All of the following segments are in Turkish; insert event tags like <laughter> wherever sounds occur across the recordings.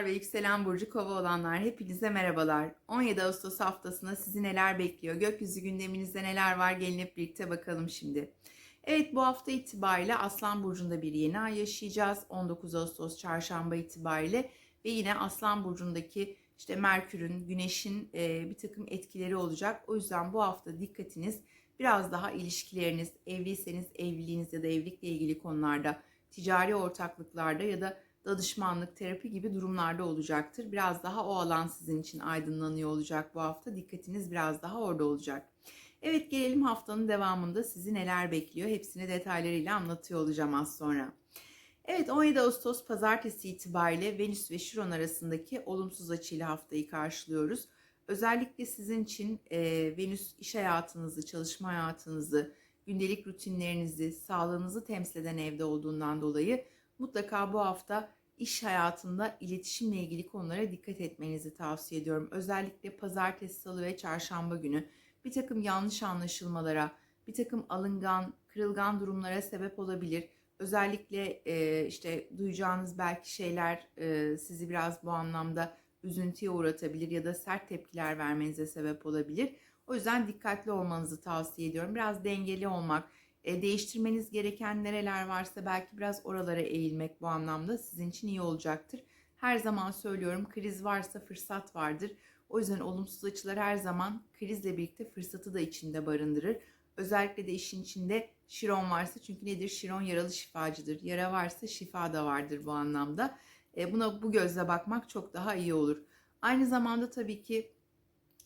olanlar ve yükselen burcu kova olanlar hepinize merhabalar. 17 Ağustos haftasında sizi neler bekliyor? Gökyüzü gündeminizde neler var? Gelin hep birlikte bakalım şimdi. Evet bu hafta itibariyle Aslan Burcu'nda bir yeni ay yaşayacağız. 19 Ağustos çarşamba itibariyle ve yine Aslan Burcu'ndaki işte Merkür'ün, Güneş'in e, bir takım etkileri olacak. O yüzden bu hafta dikkatiniz biraz daha ilişkileriniz, evliyseniz evliliğiniz ya da evlilikle ilgili konularda, ticari ortaklıklarda ya da danışmanlık, terapi gibi durumlarda olacaktır. Biraz daha o alan sizin için aydınlanıyor olacak bu hafta. Dikkatiniz biraz daha orada olacak. Evet gelelim haftanın devamında sizi neler bekliyor. Hepsini detaylarıyla anlatıyor olacağım az sonra. Evet 17 Ağustos pazartesi itibariyle Venüs ve Şiron arasındaki olumsuz açıyla haftayı karşılıyoruz. Özellikle sizin için e, Venüs iş hayatınızı, çalışma hayatınızı, gündelik rutinlerinizi, sağlığınızı temsil eden evde olduğundan dolayı mutlaka bu hafta iş hayatında iletişimle ilgili konulara dikkat etmenizi tavsiye ediyorum. Özellikle pazartesi, salı ve çarşamba günü bir takım yanlış anlaşılmalara, bir takım alıngan, kırılgan durumlara sebep olabilir. Özellikle e, işte duyacağınız belki şeyler e, sizi biraz bu anlamda üzüntüye uğratabilir ya da sert tepkiler vermenize sebep olabilir. O yüzden dikkatli olmanızı tavsiye ediyorum. Biraz dengeli olmak, e, değiştirmeniz gereken nereler varsa belki biraz oralara eğilmek bu anlamda sizin için iyi olacaktır. Her zaman söylüyorum kriz varsa fırsat vardır. O yüzden olumsuz açılar her zaman krizle birlikte fırsatı da içinde barındırır. Özellikle de işin içinde Şiron varsa çünkü nedir? Şiron yaralı şifacıdır. Yara varsa şifa da vardır bu anlamda. E, buna bu gözle bakmak çok daha iyi olur. Aynı zamanda tabii ki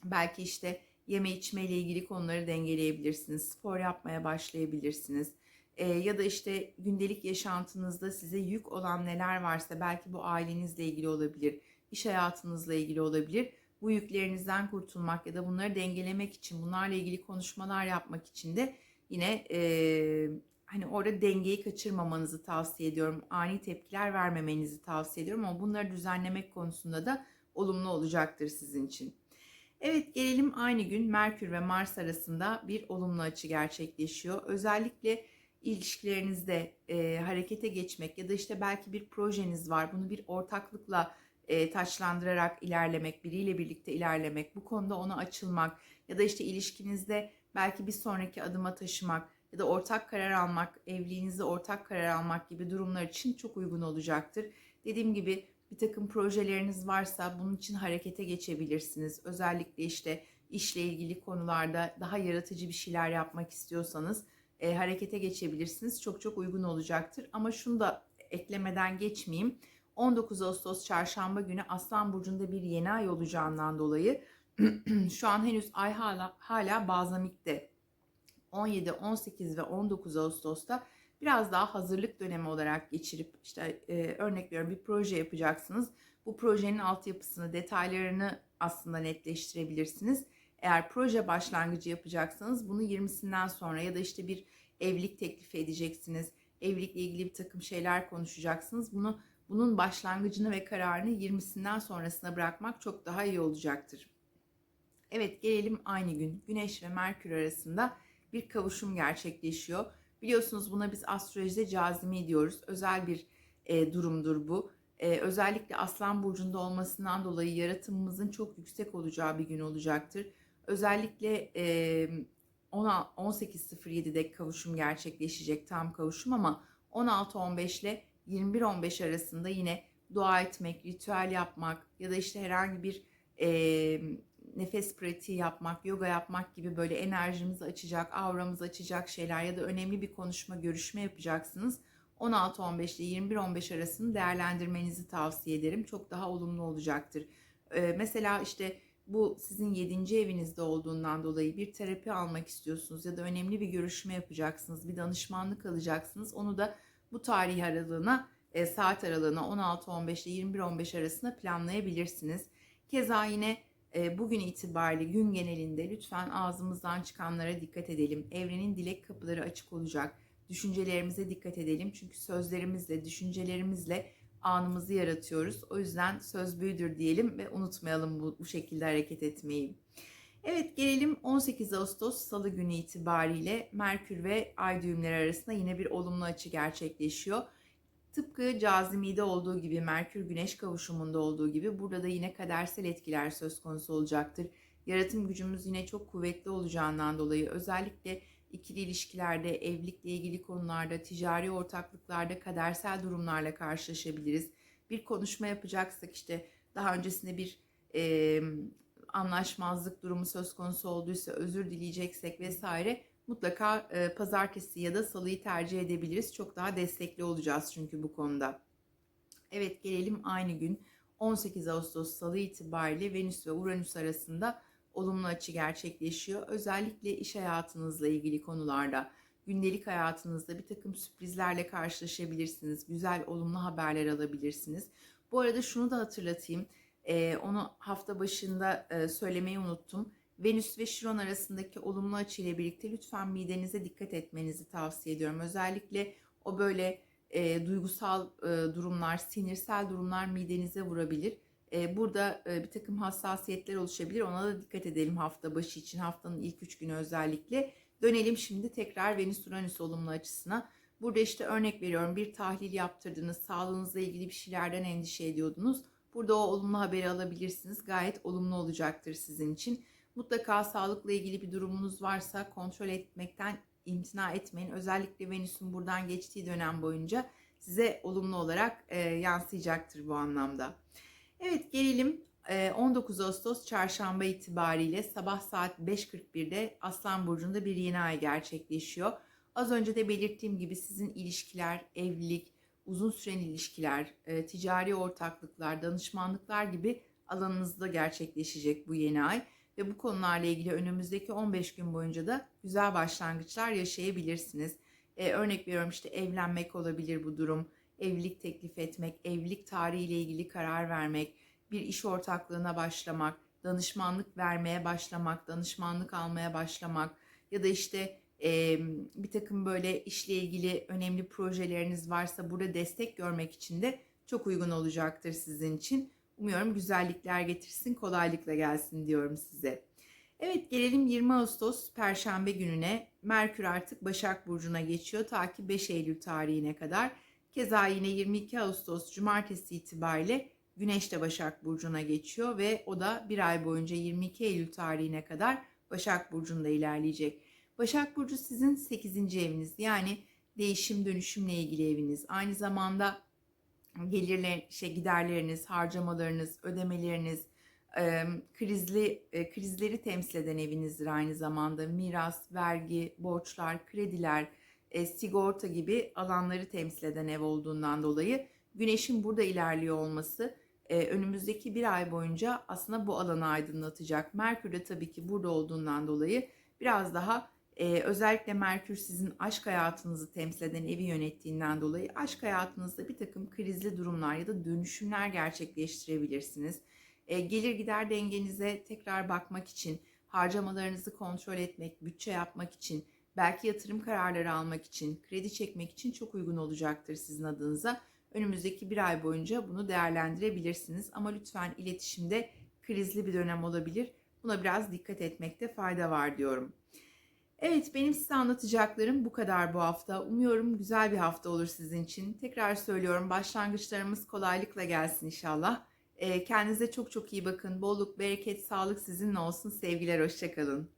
belki işte yeme içme ile ilgili konuları dengeleyebilirsiniz. Spor yapmaya başlayabilirsiniz. E, ya da işte gündelik yaşantınızda size yük olan neler varsa belki bu ailenizle ilgili olabilir, iş hayatınızla ilgili olabilir. Bu yüklerinizden kurtulmak ya da bunları dengelemek için, bunlarla ilgili konuşmalar yapmak için de yine e, hani orada dengeyi kaçırmamanızı tavsiye ediyorum. Ani tepkiler vermemenizi tavsiye ediyorum ama bunları düzenlemek konusunda da olumlu olacaktır sizin için. Evet gelelim aynı gün Merkür ve Mars arasında bir olumlu açı gerçekleşiyor. Özellikle ilişkilerinizde e, harekete geçmek ya da işte belki bir projeniz var. Bunu bir ortaklıkla e, taçlandırarak ilerlemek, biriyle birlikte ilerlemek, bu konuda ona açılmak ya da işte ilişkinizde belki bir sonraki adıma taşımak ya da ortak karar almak, evliliğinizde ortak karar almak gibi durumlar için çok uygun olacaktır. Dediğim gibi bir takım projeleriniz varsa bunun için harekete geçebilirsiniz. Özellikle işte işle ilgili konularda daha yaratıcı bir şeyler yapmak istiyorsanız e, harekete geçebilirsiniz. Çok çok uygun olacaktır. Ama şunu da eklemeden geçmeyeyim. 19 Ağustos çarşamba günü Aslan Burcu'nda bir yeni ay olacağından dolayı <clears throat> şu an henüz ay hala, hala bazamikte 17, 18 ve 19 Ağustos'ta biraz daha hazırlık dönemi olarak geçirip işte e, örnek veriyorum bir proje yapacaksınız. Bu projenin altyapısını, detaylarını aslında netleştirebilirsiniz. Eğer proje başlangıcı yapacaksanız bunu 20'sinden sonra ya da işte bir evlilik teklifi edeceksiniz. Evlilikle ilgili bir takım şeyler konuşacaksınız. Bunu bunun başlangıcını ve kararını 20'sinden sonrasına bırakmak çok daha iyi olacaktır. Evet gelelim aynı gün Güneş ve Merkür arasında bir kavuşum gerçekleşiyor. Biliyorsunuz buna biz astrolojide cazimi diyoruz. Özel bir e, durumdur bu. E, özellikle Aslan Burcu'nda olmasından dolayı yaratımımızın çok yüksek olacağı bir gün olacaktır. Özellikle e, 18.07'de kavuşum gerçekleşecek tam kavuşum ama 16.15 ile 21-15 arasında yine dua etmek, ritüel yapmak ya da işte herhangi bir e, nefes pratiği yapmak, yoga yapmak gibi böyle enerjimizi açacak, avramızı açacak şeyler ya da önemli bir konuşma, görüşme yapacaksınız. 16-15 ile 21-15 arasını değerlendirmenizi tavsiye ederim. Çok daha olumlu olacaktır. Ee, mesela işte bu sizin 7. evinizde olduğundan dolayı bir terapi almak istiyorsunuz ya da önemli bir görüşme yapacaksınız, bir danışmanlık alacaksınız. Onu da bu tarih aralığına, e, saat aralığına 16-15 ile 21-15 arasında planlayabilirsiniz. Keza yine bugün itibariyle gün genelinde lütfen ağzımızdan çıkanlara dikkat edelim. Evrenin dilek kapıları açık olacak. Düşüncelerimize dikkat edelim. Çünkü sözlerimizle, düşüncelerimizle anımızı yaratıyoruz. O yüzden söz büyüdür diyelim ve unutmayalım bu, bu şekilde hareket etmeyi. Evet gelelim 18 Ağustos Salı günü itibariyle Merkür ve Ay düğümleri arasında yine bir olumlu açı gerçekleşiyor. Tıpkı cazimide olduğu gibi, Merkür Güneş kavuşumunda olduğu gibi burada da yine kadersel etkiler söz konusu olacaktır. Yaratım gücümüz yine çok kuvvetli olacağından dolayı özellikle ikili ilişkilerde, evlilikle ilgili konularda, ticari ortaklıklarda kadersel durumlarla karşılaşabiliriz. Bir konuşma yapacaksak işte daha öncesinde bir e, anlaşmazlık durumu söz konusu olduysa özür dileyeceksek vesaire mutlaka e, pazartesi ya da salıyı tercih edebiliriz. Çok daha destekli olacağız çünkü bu konuda. Evet gelelim aynı gün 18 Ağustos salı itibariyle Venüs ve Uranüs arasında olumlu açı gerçekleşiyor. Özellikle iş hayatınızla ilgili konularda, gündelik hayatınızda bir takım sürprizlerle karşılaşabilirsiniz. Güzel, olumlu haberler alabilirsiniz. Bu arada şunu da hatırlatayım. Ee, onu hafta başında e, söylemeyi unuttum. Venüs ve Şiron arasındaki olumlu açı ile birlikte lütfen midenize dikkat etmenizi tavsiye ediyorum. Özellikle o böyle e, duygusal e, durumlar, sinirsel durumlar midenize vurabilir. E, burada e, bir takım hassasiyetler oluşabilir. Ona da dikkat edelim hafta başı için, haftanın ilk üç günü özellikle. Dönelim şimdi tekrar Venüs-Uranüs olumlu açısına. Burada işte örnek veriyorum bir tahlil yaptırdınız, sağlığınızla ilgili bir şeylerden endişe ediyordunuz. Burada o olumlu haberi alabilirsiniz. Gayet olumlu olacaktır sizin için. Mutlaka sağlıkla ilgili bir durumunuz varsa kontrol etmekten imtina etmeyin. Özellikle Venüs'ün buradan geçtiği dönem boyunca size olumlu olarak e, yansıyacaktır bu anlamda. Evet gelelim 19 Ağustos çarşamba itibariyle sabah saat 5.41'de Aslan Burcu'nda bir yeni ay gerçekleşiyor. Az önce de belirttiğim gibi sizin ilişkiler, evlilik, uzun süren ilişkiler, e, ticari ortaklıklar, danışmanlıklar gibi alanınızda gerçekleşecek bu yeni ay. Ve bu konularla ilgili önümüzdeki 15 gün boyunca da güzel başlangıçlar yaşayabilirsiniz. E, örnek veriyorum işte evlenmek olabilir bu durum, evlilik teklif etmek, evlilik tarihiyle ilgili karar vermek, bir iş ortaklığına başlamak, danışmanlık vermeye başlamak, danışmanlık almaya başlamak ya da işte e, bir takım böyle işle ilgili önemli projeleriniz varsa burada destek görmek için de çok uygun olacaktır sizin için. Umuyorum güzellikler getirsin, kolaylıkla gelsin diyorum size. Evet gelelim 20 Ağustos Perşembe gününe. Merkür artık Başak Burcu'na geçiyor ta ki 5 Eylül tarihine kadar. Keza yine 22 Ağustos Cumartesi itibariyle Güneş de Başak Burcu'na geçiyor ve o da bir ay boyunca 22 Eylül tarihine kadar Başak Burcu'nda ilerleyecek. Başak Burcu sizin 8. eviniz yani değişim dönüşümle ilgili eviniz. Aynı zamanda gelirler, şey, giderleriniz, harcamalarınız, ödemeleriniz, e, krizli e, krizleri temsil eden evinizdir aynı zamanda. Miras, vergi, borçlar, krediler, e, sigorta gibi alanları temsil eden ev olduğundan dolayı Güneş'in burada ilerliyor olması e, önümüzdeki bir ay boyunca aslında bu alanı aydınlatacak. Merkür de tabii ki burada olduğundan dolayı biraz daha e, özellikle Merkür sizin aşk hayatınızı temsil eden evi yönettiğinden dolayı aşk hayatınızda bir takım krizli durumlar ya da dönüşümler gerçekleştirebilirsiniz. E, gelir gider dengenize tekrar bakmak için, harcamalarınızı kontrol etmek, bütçe yapmak için, belki yatırım kararları almak için, kredi çekmek için çok uygun olacaktır sizin adınıza. Önümüzdeki bir ay boyunca bunu değerlendirebilirsiniz. Ama lütfen iletişimde krizli bir dönem olabilir. Buna biraz dikkat etmekte fayda var diyorum. Evet benim size anlatacaklarım bu kadar bu hafta. Umuyorum güzel bir hafta olur sizin için. Tekrar söylüyorum başlangıçlarımız kolaylıkla gelsin inşallah. Kendinize çok çok iyi bakın. Bolluk, bereket, sağlık sizinle olsun. Sevgiler, hoşçakalın.